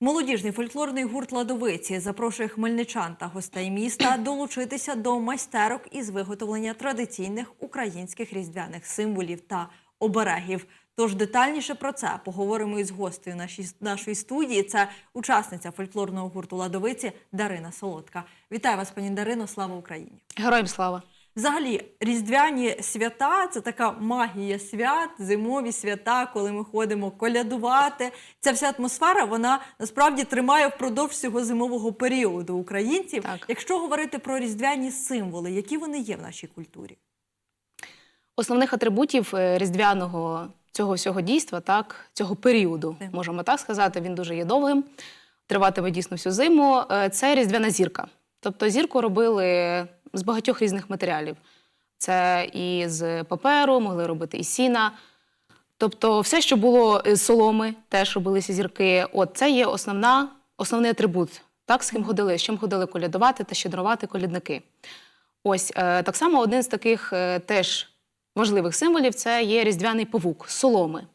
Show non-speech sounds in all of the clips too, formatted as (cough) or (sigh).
Молодіжний фольклорний гурт Ладовиці запрошує хмельничан та гостей міста долучитися до майстерок із виготовлення традиційних українських різдвяних символів та оберегів. Тож детальніше про це поговоримо із гостею нашої студії. Це учасниця фольклорного гурту Ладовиці Дарина Солодка. Вітаю вас, пані Дарино! Слава Україні! Героям слава! Взагалі, різдвяні свята це така магія свят, зимові свята, коли ми ходимо колядувати. Ця вся атмосфера вона насправді тримає впродовж цього зимового періоду українців. Так. Якщо говорити про різдвяні символи, які вони є в нашій культурі? Основних атрибутів е, різдвяного цього всього дійства, так, цього періоду, Так. можемо так сказати, він дуже є довгим, триватиме дійсно всю зиму. Е, Це різдвяна зірка. Тобто зірку робили з багатьох різних матеріалів. Це і з паперу, могли робити із сіна. Тобто, все, що було з соломи, теж робилися зірки. От це є основна, основний атрибут, так, з ким ходили, з чим ходили колядувати та щедрувати колядники. Ось е, так само один з таких е, теж важливих символів це є різдвяний павук соломи.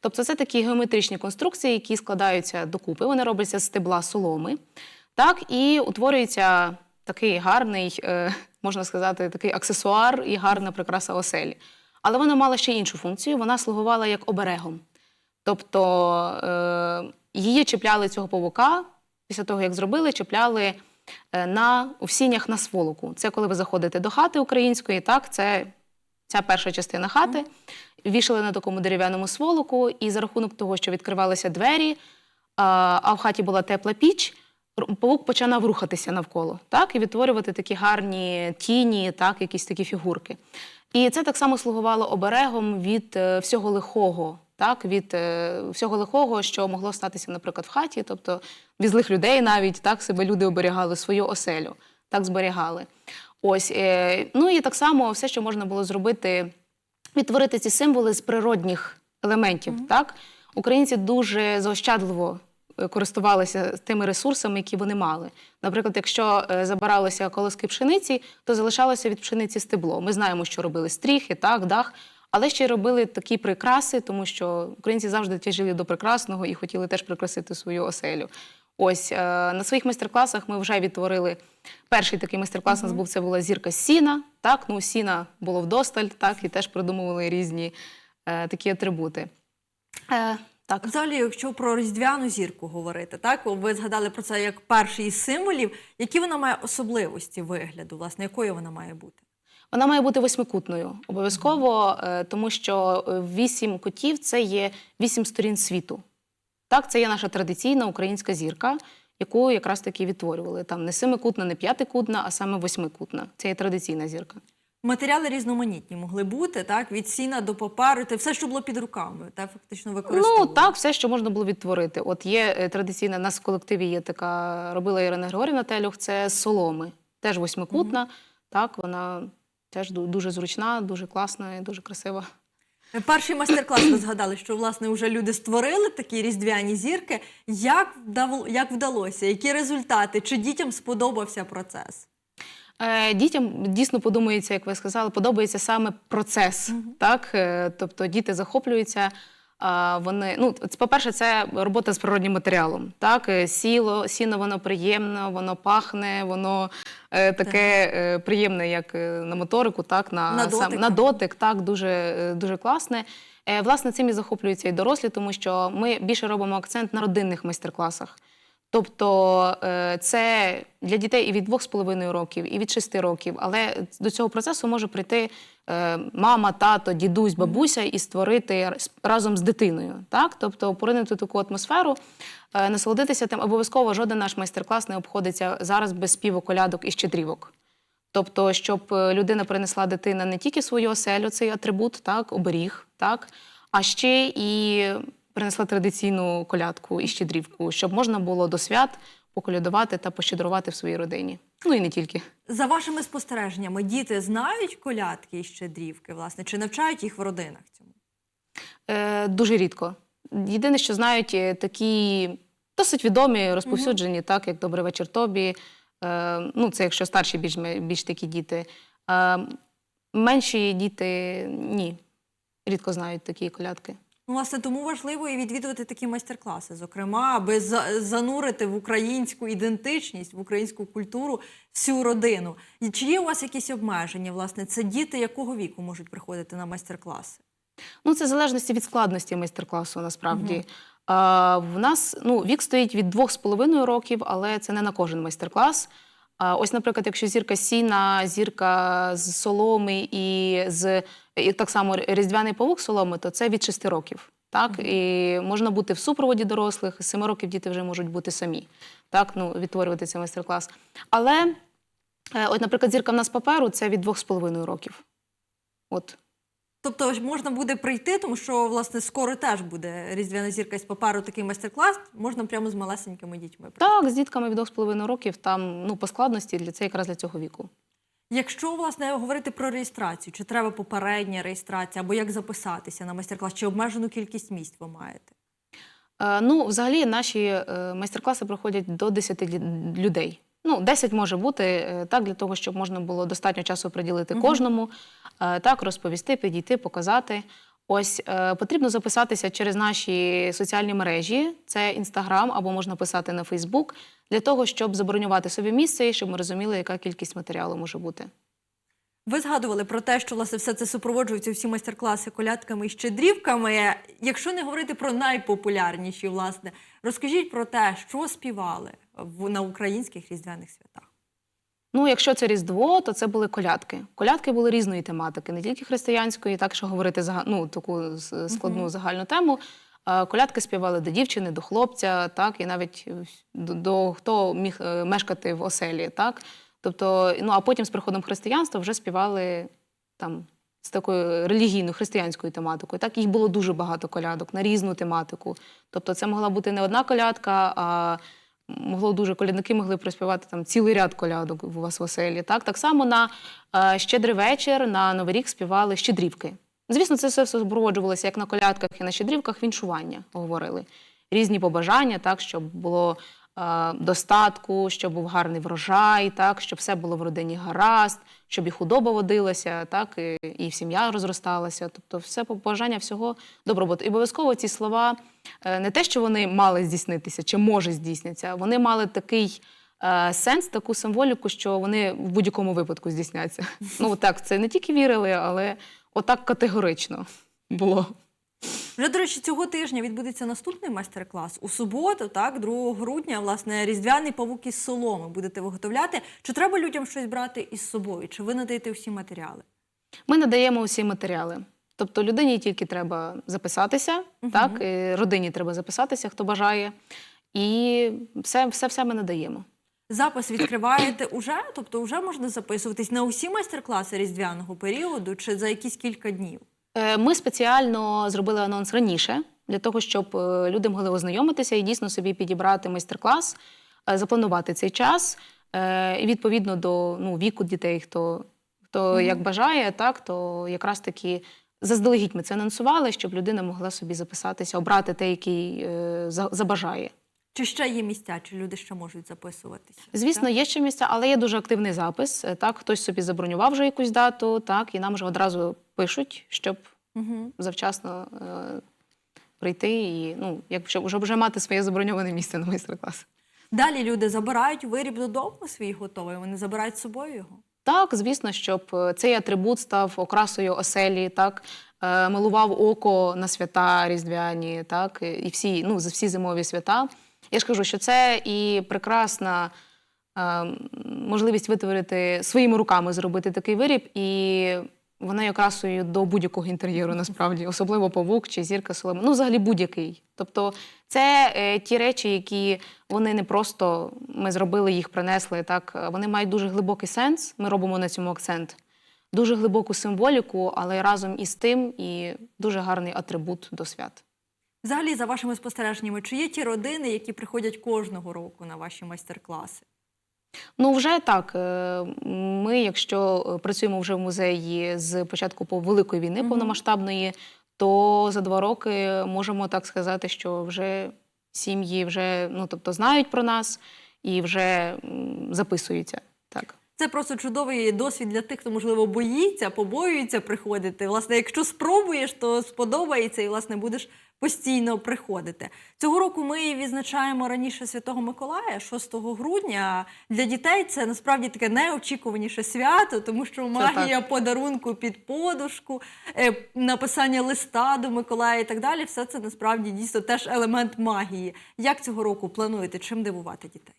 Тобто це такі геометричні конструкції, які складаються докупи. Вони робляться з стебла соломи. Так, і утворюється такий гарний, е, можна сказати, такий аксесуар і гарна прикраса оселі. Але вона мала ще іншу функцію, вона слугувала як оберегом. Тобто е, її чіпляли цього павука, після того, як зробили, чіпляли е, на у сінях на сволоку. Це коли ви заходите до хати української, так, це ця перша частина хати. Вішали на такому дерев'яному сволоку, і за рахунок того, що відкривалися двері, а, в хаті була тепла піч, павук починав рухатися навколо, так, і відтворювати такі гарні тіні, так, якісь такі фігурки. І це так само слугувало оберегом від е, всього лихого, так, від е, всього лихого, що могло статися, наприклад, в хаті, тобто від злих людей навіть так себе люди оберігали свою оселю, так зберігали. Ось, е, ну і так само все, що можна було зробити, відтворити ці символи з природних елементів. Так? Українці дуже заощадливо користувалися тими ресурсами, які вони мали. Наприклад, якщо е, забиралися колоски пшениці, то залишалося від пшениці стебло. Ми знаємо, що робили стріхи, так, дах. Але ще й робили такі прикраси, тому що українці завжди тяжили до прекрасного і хотіли теж прикрасити свою оселю. Ось е, на своїх майстер-класах ми вже відтворили перший такий майстер-клас. У нас був це була зірка сіна. Так, ну сіна було вдосталь, так, і теж придумували різні е, такі атрибути. Е, так. Взагалі, якщо про різдвяну зірку говорити, так ви згадали про це як перший із символів. Які вона має особливості вигляду, власне, якою вона має бути? Вона має бути восьмикутною обов'язково, е, тому що е, вісім кутів це є вісім сторін світу. Так, це є наша традиційна українська зірка, яку якраз таки відтворювали. Там не семикутна, не п'ятикутна, а саме восьмикутна. Це є традиційна зірка. Матеріали різноманітні могли бути, так від сіна до паперу, те все, що було під руками, та фактично використовували. Ну так, все, що можна було відтворити. От є е, традиційна, нас в колективі є така, робила Ірина Григорівна Телюх, це з соломи, теж восьмикутна. Так, вона теж дуже зручна, дуже класна і дуже красива. Перший майстер-клас ви згадали, що власне вже люди створили такі різдвяні зірки. Як як вдалося? Які результати? Чи дітям сподобався процес? Е, Дітям дійсно подумається, як ви сказали, подобається саме процес. Так? Е, Тобто діти захоплюються. Вони, ну, по-перше, це робота з природнім матеріалом. Так? Е, Сіло, сіно воно приємне, воно пахне, воно е, таке е, приємне, як на моторику, так? на, На дотик. на дотик, так, дуже, дуже класне. Е, Власне, цим і захоплюються і дорослі, тому що ми більше робимо акцент на родинних майстер-класах. Тобто е, це для дітей і від 2,5 років, і від 6 років. Але до цього процесу може прийти е, мама, тато, дідусь, бабуся і створити разом з дитиною. Так? Тобто поринути таку атмосферу, е, насолодитися тим. Обов'язково жоден наш майстер-клас не обходиться зараз без співу колядок і щедрівок. Тобто, щоб людина принесла дитина не тільки свою оселю, цей атрибут, так, оберіг, так, а ще і принесла традиційну колядку і щедрівку, щоб можна було до свят поколядувати та пощедрувати в своїй родині. Ну і не тільки. За вашими спостереженнями, діти знають колядки і щедрівки, власне, чи навчають їх в родинах цьому? Е, дуже рідко. Єдине, що знають е, такі досить відомі, розповсюджені, так, як Добрий вечір тобі. Е, ну, це якщо старші більш, більш такі діти. Е, менші діти ні, рідко знають такі колядки. Ну, власне, тому важливо і відвідувати такі майстер-класи, зокрема, аби занурити в українську ідентичність, в українську культуру всю родину. І чи є у вас якісь обмеження? Власне, це діти якого віку можуть приходити на майстер-класи? Ну, це в залежності від складності майстер-класу, насправді. А, в нас ну, вік стоїть від 2,5 років, але це не на кожен майстер-клас. Ось, наприклад, якщо зірка сіна, зірка з соломи і з і так само різдвяний павук соломи, то це від 6 років. Так, і можна бути в супроводі дорослих, з 7 років діти вже можуть бути самі, так, ну, відтворювати цей майстер-клас. Але, е, от, наприклад, зірка в нас паперу це від 2,5 років. От, Тобто можна буде прийти, тому що власне скоро теж буде різдвяна зірка з паперу такий майстер-клас. Можна прямо з малесенькими дітьми. прийти. Так, з дітками від 2,5 років там ну, по складності для це якраз для цього віку. Якщо власне говорити про реєстрацію, чи треба попередня реєстрація, або як записатися на майстер-клас, чи обмежену кількість місць ви маєте? Е, ну, взагалі, наші е, майстер-класи проходять до 10 людей. Ну, 10 може бути е, так, для того, щоб можна було достатньо часу приділити кожному, так, розповісти, підійти, показати. Ось е, потрібно записатися через наші соціальні мережі, це Інстаграм або можна писати на Фейсбук, для того, щоб забронювати собі місце і щоб ми розуміли, яка кількість матеріалу може бути. Ви згадували про те, що власне все це супроводжується всі майстер-класи колядками і щедрівками. Якщо не говорити про найпопулярніші, власне, розкажіть про те, що співали на українських різдвяних святах. Ну, якщо це Різдво, то це були колядки. Колядки були різної тематики, не тільки християнської, так що говорити ну, таку складну загальну тему. Колядки співали до дівчини, до хлопця, так, і навіть до, до хто міг е, мешкати в оселі. Так? Тобто, ну, а потім з приходом християнства вже співали там з такою релігійною християнською тематикою. Так, їх було дуже багато колядок на різну тематику. Тобто, це могла бути не одна колядка, а могло дуже колядники могли проспівати там цілий ряд колядок у вас в оселі. Так, так само на е, щедрий вечір, на Новий рік співали щедрівки. Звісно, це все супроводжувалося як на колядках і на щедрівках, віншування говорили. Різні побажання, так, щоб було достатку, щоб був гарний врожай, так, щоб все було в родині гаразд, щоб і худоба водилася, так, і, і сім'я розросталася. Тобто, все побажання всього добробуту. І обов'язково ці слова е, не те, що вони мали здійснитися чи може здійсняться, вони мали такий. е, Сенс, таку символіку, що вони в будь-якому випадку здійсняться. (laughs) Ну так, це не тільки вірили, але отак категорично було. Вже, до речі, цього тижня відбудеться наступний майстер-клас. У суботу, так, 2 грудня, власне, різдвяний павук із соломи будете виготовляти. Чи треба людям щось брати із собою? Чи ви надаєте всі матеріали? Ми надаємо усі матеріали. Тобто людині тільки треба записатися, Мгм. так, і родині треба записатися, хто бажає. І все, все, все ми надаємо. Запис відкриваєте уже, тобто вже можна записуватись на усі майстер-класи різдвяного періоду чи за якісь кілька днів. Е, Ми спеціально зробили анонс раніше для того, щоб е, люди могли ознайомитися і дійсно собі підібрати майстер-клас, е, запланувати цей час. І відповідно до ну, віку дітей, хто, хто Мгм. як бажає, так, то якраз таки заздалегідь ми це анонсували, щоб людина могла собі записатися, обрати те, який забажає. Чи ще є місця, чи люди ще можуть записуватися? Звісно, є ще місця, але є дуже активний запис. Е, Так, хтось собі забронював вже якусь дату, так, і нам вже одразу пишуть, щоб Угу. завчасно е, прийти і ну, якщо вже, вже мати своє заброньоване місце на майстер-клас. Далі люди забирають виріб додому свій готовий, вони забирають з собою його. Так, звісно, щоб е, цей атрибут став окрасою оселі, так, е, милував око на свята різдвяні, так, і всі, ну, за всі зимові свята. Я ж кажу, що це і прекрасна е, можливість витворити своїми руками зробити такий виріб, і вона є окрасою до будь-якого інтер'єру, насправді, особливо павук чи зірка соломи. Ну, взагалі будь-який. Тобто, це е, ті речі, які вони не просто ми зробили їх, принесли. Так вони мають дуже глибокий сенс. Ми робимо на цьому акцент. Дуже глибоку символіку, але разом із тим і дуже гарний атрибут до свят. Взагалі, за вашими спостереженнями, чи є ті родини, які приходять кожного року на ваші майстер-класи? Ну, вже так. е, Ми, якщо е, працюємо вже в музеї з початку по великої війни повномасштабної, то за два роки можемо так сказати, що вже сім'ї вже ну тобто знають про нас і вже записуються. Так. Це просто чудовий досвід для тих, хто можливо боїться, побоюється приходити. Власне, якщо спробуєш, то сподобається і власне будеш постійно приходити. Цього року ми відзначаємо раніше Святого Миколая, 6 грудня. Для дітей це насправді таке найочікуваніше свято, тому що магія подарунку під подушку, е, написання листа до Миколая і так далі. Все це насправді дійсно теж елемент магії. Як цього року плануєте? Чим дивувати дітей?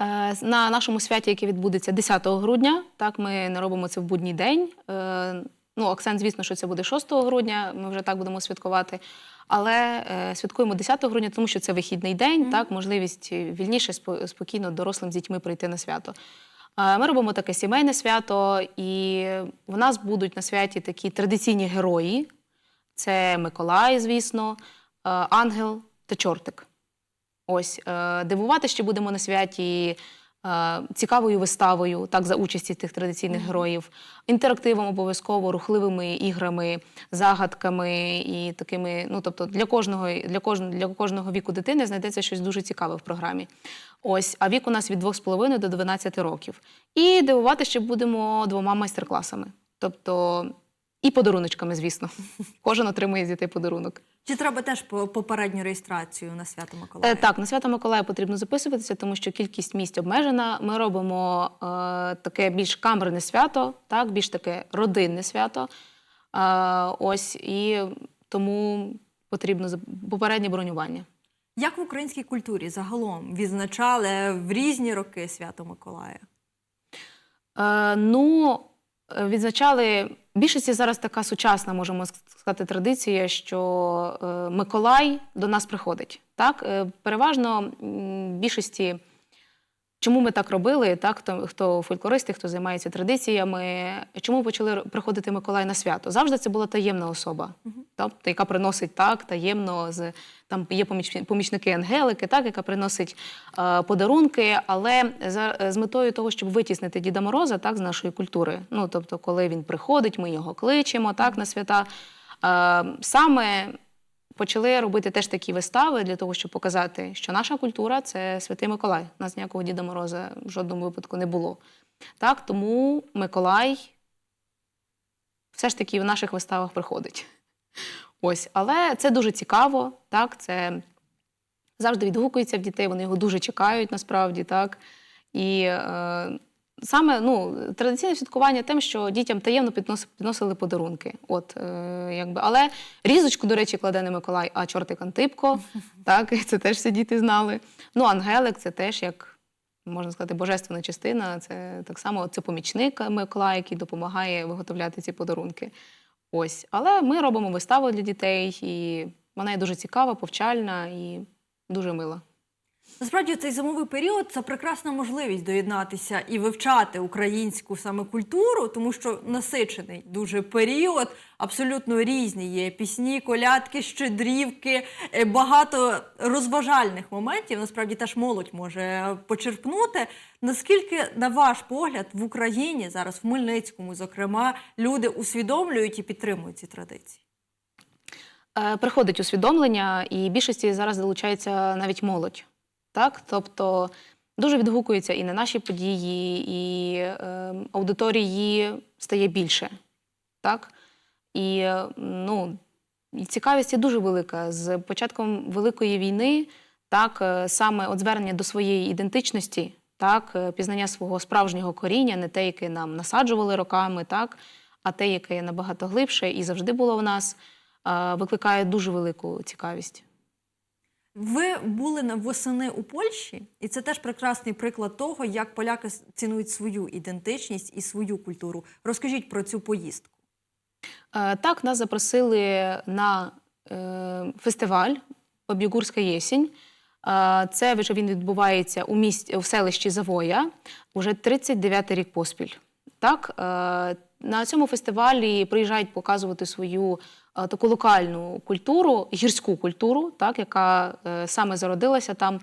Е, На нашому святі, яке відбудеться 10 грудня, так ми не робимо це в будній день. Е, Ну, акцент, звісно, що це буде 6 грудня. Ми вже так будемо святкувати. Але е, святкуємо 10 грудня, тому що це вихідний день, так, можливість вільніше, спокійно дорослим з дітьми прийти на свято. Е, Ми робимо таке сімейне свято, і в нас будуть на святі такі традиційні герої: це Миколай, звісно, е, ангел та чортик. Ось дивувати ще будемо на святі цікавою виставою, так за участі тих традиційних героїв, інтерактивом обов'язково, рухливими іграми, загадками і такими. Ну тобто для кожного для кожного для кожного віку дитини знайдеться щось дуже цікаве в програмі. Ось, а вік у нас від 2,5 до 12 років. І дивувати ще будемо двома майстер-класами. Тобто і подаруночками, звісно. (laughs) Кожен отримує з дітей подарунок. Чи треба теж попередню реєстрацію на свято Миколая? Е, Так, на свято Миколая потрібно записуватися, тому що кількість місць обмежена. Ми робимо е, таке більш камерне свято, так, більш таке родинне свято. Е, ось і тому потрібно попереднє бронювання. Як в українській культурі загалом відзначали в різні роки свято Миколая? Е, ну, е, відзначали більшості зараз така сучасна, можемо сказати, традиція, що е, Миколай до нас приходить. Так? Е, переважно більшості. Чому ми так робили? Так, хто, хто фольклористи, хто займається традиціями, чому почали приходити Миколай на свято? Завжди це була таємна особа, тобто, яка приносить так таємно з там є помічники Ангелики, так, яка приносить е, подарунки, але за з метою того, щоб витіснити Діда Мороза, так, з нашої культури. Ну тобто, коли він приходить, ми його кличемо так на свята. Е, саме почали робити теж такі вистави для того, щоб показати, що наша культура це Святий Миколай. У нас ніякого Діда Мороза в жодному випадку не було. Так, тому Миколай все ж таки в наших виставах приходить. Ось, але це дуже цікаво, так, це завжди відгукується в дітей, вони його дуже чекають насправді, так. І е, саме ну, традиційне святкування тим, що дітям таємно підносили подарунки. От, е, якби. Але різочку, до речі, кладе не Миколай, а чортик Антипко. (laughs) так, це теж всі діти знали. Ну, Ангелик це теж як. Можна сказати, божественна частина. Це так само це помічник Миколая, який допомагає виготовляти ці подарунки. Ось. Але ми робимо виставу для дітей, і вона є дуже цікава, повчальна і дуже мила. Насправді цей зимовий період це прекрасна можливість доєднатися і вивчати українську саме культуру, тому що насичений дуже період, абсолютно різні є пісні, колядки, щедрівки, е, багато розважальних моментів. Насправді теж молодь може почерпнути. Наскільки, на ваш погляд, в Україні зараз, в Хмельницькому, зокрема, люди усвідомлюють і підтримують ці традиції? Е, Приходить усвідомлення, і більшості зараз долучається навіть молодь. Так? Тобто дуже відгукується і на наші події, і е, аудиторії стає більше. Так? І ну, цікавість є дуже велика. З початком Великої війни, так, е, саме от звернення до своєї ідентичності, так, е, пізнання свого справжнього коріння, не те, яке нам насаджували роками, так, а те, яке є набагато глибше і завжди було в нас, е, викликає дуже велику цікавість. Ви були на восени у Польщі, і це теж прекрасний приклад того, як поляки цінують свою ідентичність і свою культуру. Розкажіть про цю поїздку. Е, Так, нас запросили на е, фестиваль Побігурська єсінь. Е, Це вже він відбувається у місті в селищі Завоя уже 39-й рік поспіль. Так, на цьому фестивалі приїжджають показувати свою е, таку локальну культуру, гірську культуру, так, яка е, саме зародилася там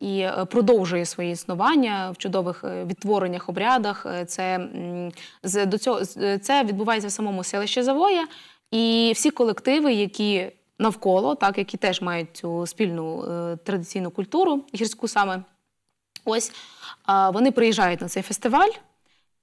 і е, продовжує своє існування в чудових відтвореннях, обрядах. Це, до цього, це відбувається в самому селищі Завоя, і всі колективи, які навколо, так, які теж мають цю спільну традиційну культуру, гірську саме, ось вони приїжджають на цей фестиваль.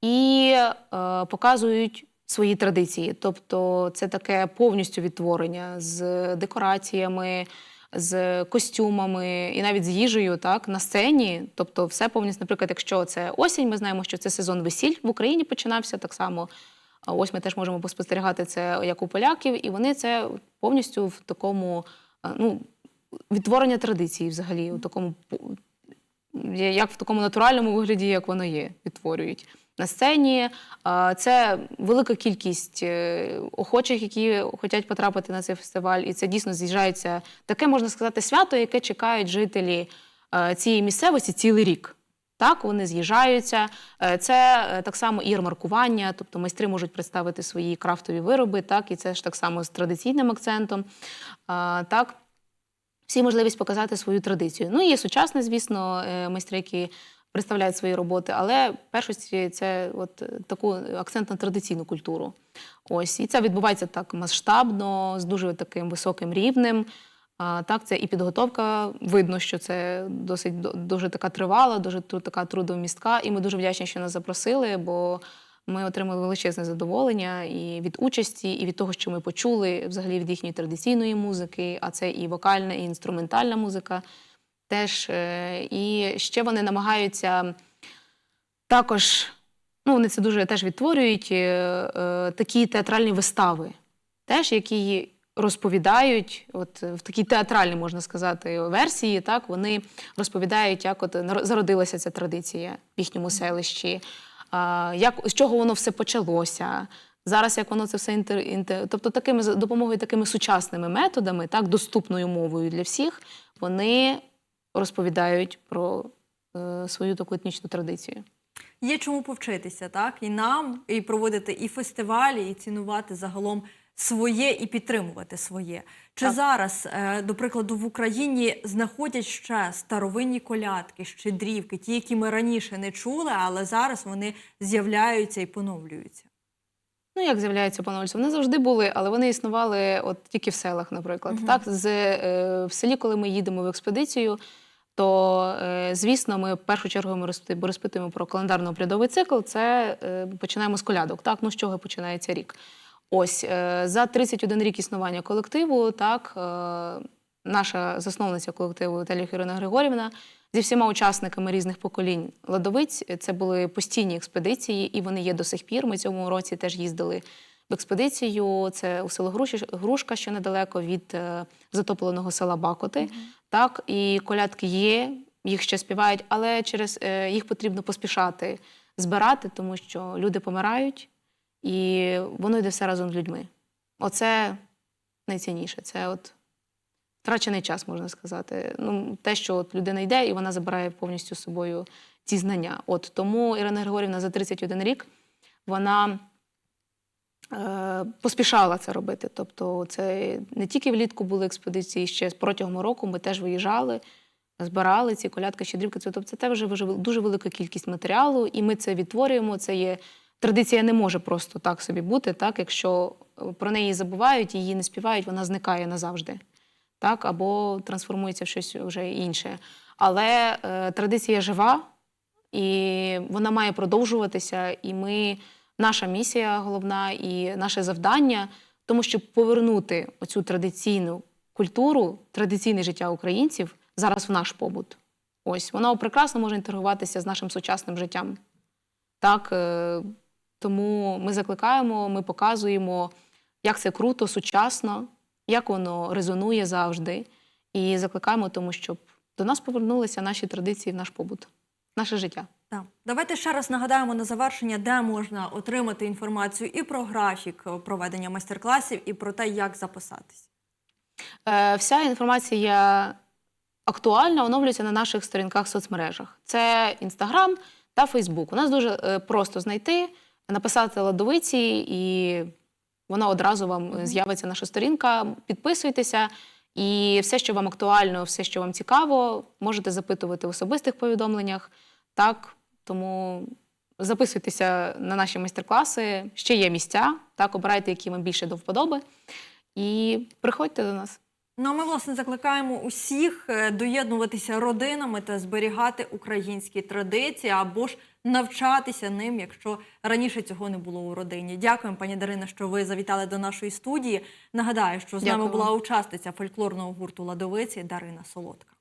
І е, показують свої традиції. Тобто це таке повністю відтворення з декораціями, з костюмами і навіть з їжею так, на сцені. Тобто, все повністю, наприклад, якщо це осінь, ми знаємо, що це сезон весіль в Україні починався так само. Ось ми теж можемо поспостерігати це як у поляків, і вони це повністю в такому е, ну, відтворення традиції взагалі, у такому пу- як в такому натуральному вигляді, як воно є, відтворюють. На сцені це велика кількість е, охочих, які хочуть потрапити на цей фестиваль, і це дійсно з'їжджається таке, можна сказати, свято, яке чекають жителі е, цієї місцевості цілий рік. Так, вони з'їжджаються. Е, Це так само і ярмаркування, тобто майстри можуть представити свої крафтові вироби, так, і це ж так само з традиційним акцентом. Так, всі можливість показати свою традицію. Ну, є сучасне, звісно, майстри, які представляють свої роботи, але в першості це от е, таку акцент на традиційну культуру. Ось і це відбувається так масштабно, з дуже таким високим рівнем. А, так, це і підготовка. Видно, що це досить дуже така тривала, дуже така трудомістка. І ми дуже вдячні, що нас запросили, бо ми отримали величезне задоволення і від участі, і від того, що ми почули взагалі від їхньої традиційної музики, а це і вокальна, і інструментальна музика. Теж е, і ще вони намагаються також, ну вони це дуже теж відтворюють е, е, такі театральні вистави, теж які розповідають, от в такій театральній, можна сказати, версії, так вони розповідають, як от зародилася ця традиція в їхньому селищі, як з чого воно все почалося. Зараз як воно це все інтер, інтер... тобто такими допомогою такими сучасними методами, так доступною мовою для всіх, вони розповідають про е, свою таку етнічну традицію. Є чому повчитися, так? І нам, і проводити і фестивалі, і цінувати загалом своє і підтримувати своє. Чи Так. зараз, е, до прикладу, в Україні знаходять ще старовинні колядки, щедрівки, ті, які ми раніше не чули, але зараз вони з'являються і поновлюються? Ну, як з'являються пановольці? Вони завжди були, але вони існували от тільки в селах, наприклад. Мгм. Так, з, е, в селі, коли ми їдемо в експедицію, то, е, звісно, ми в першу чергу ми розпи- розпитуємо про календарно-обрядовий цикл. Це е, починаємо з колядок. Так, ну з чого починається рік? Ось е, за 31 рік існування колективу, так, наша засновниця колективу Теліх Ірина Григорівна зі всіма учасниками різних поколінь ладовиць. Це були постійні експедиції, і вони є до сих пір. Ми цьому році теж їздили в експедицію. Це у село Грушка, що недалеко від е, затопленого села Бакоти. Так, і колядки є, їх ще співають, але через е, їх потрібно поспішати збирати, тому що люди помирають, і воно йде все разом з людьми. Оце найцінніше. Це от втрачений час, можна сказати. Ну, те, що от людина йде і вона забирає повністю з собою ці знання. От тому Ірина Григорівна за 31 рік вона поспішала це робити. Тобто, це не тільки влітку були експедиції, ще протягом року ми теж виїжджали. Збирали ці колядки, щедрівки. Тобто, це теж вже дуже велика кількість матеріалу, і ми це відтворюємо. Це є традиція не може просто так собі бути, так якщо е, про неї забувають, її не співають, вона зникає назавжди, так або трансформується в щось вже інше. Але е, традиція жива, і вона має продовжуватися. І ми, наша місія головна і наше завдання, тому щоб повернути оцю традиційну культуру, традиційне життя українців зараз в наш побут. Ось воно прекрасно може інтегруватися з нашим сучасним життям. Так, е, тому ми закликаємо, ми показуємо, як це круто, сучасно, як воно резонує завжди. І закликаємо тому, щоб до нас повернулися наші традиції в наш побут, наше життя. Так. Давайте ще раз нагадаємо на завершення, де можна отримати інформацію і про графік е, проведення майстер-класів, і про те, як записатись. Е, Вся інформація актуальна, оновлюється на наших сторінках в соцмережах. Це Інстаграм та Фейсбук. У нас дуже е, просто знайти, написати ладовиці, і вона одразу вам е, з'явиться наша сторінка. Підписуйтеся. І все, що вам актуально, все, що вам цікаво, можете запитувати в особистих повідомленнях. Так, тому записуйтеся на наші майстер-класи. Ще є місця. Так, обирайте, які вам більше до вподоби. І приходьте до нас. Ну а ми власне закликаємо усіх е, доєднуватися родинами та зберігати українські традиції або ж навчатися ним, якщо раніше цього не було у родині. Дякуємо, пані Дарина, що ви завітали до нашої студії. Нагадаю, що з нами була учасниця фольклорного гурту Ладовиці Дарина Солодка.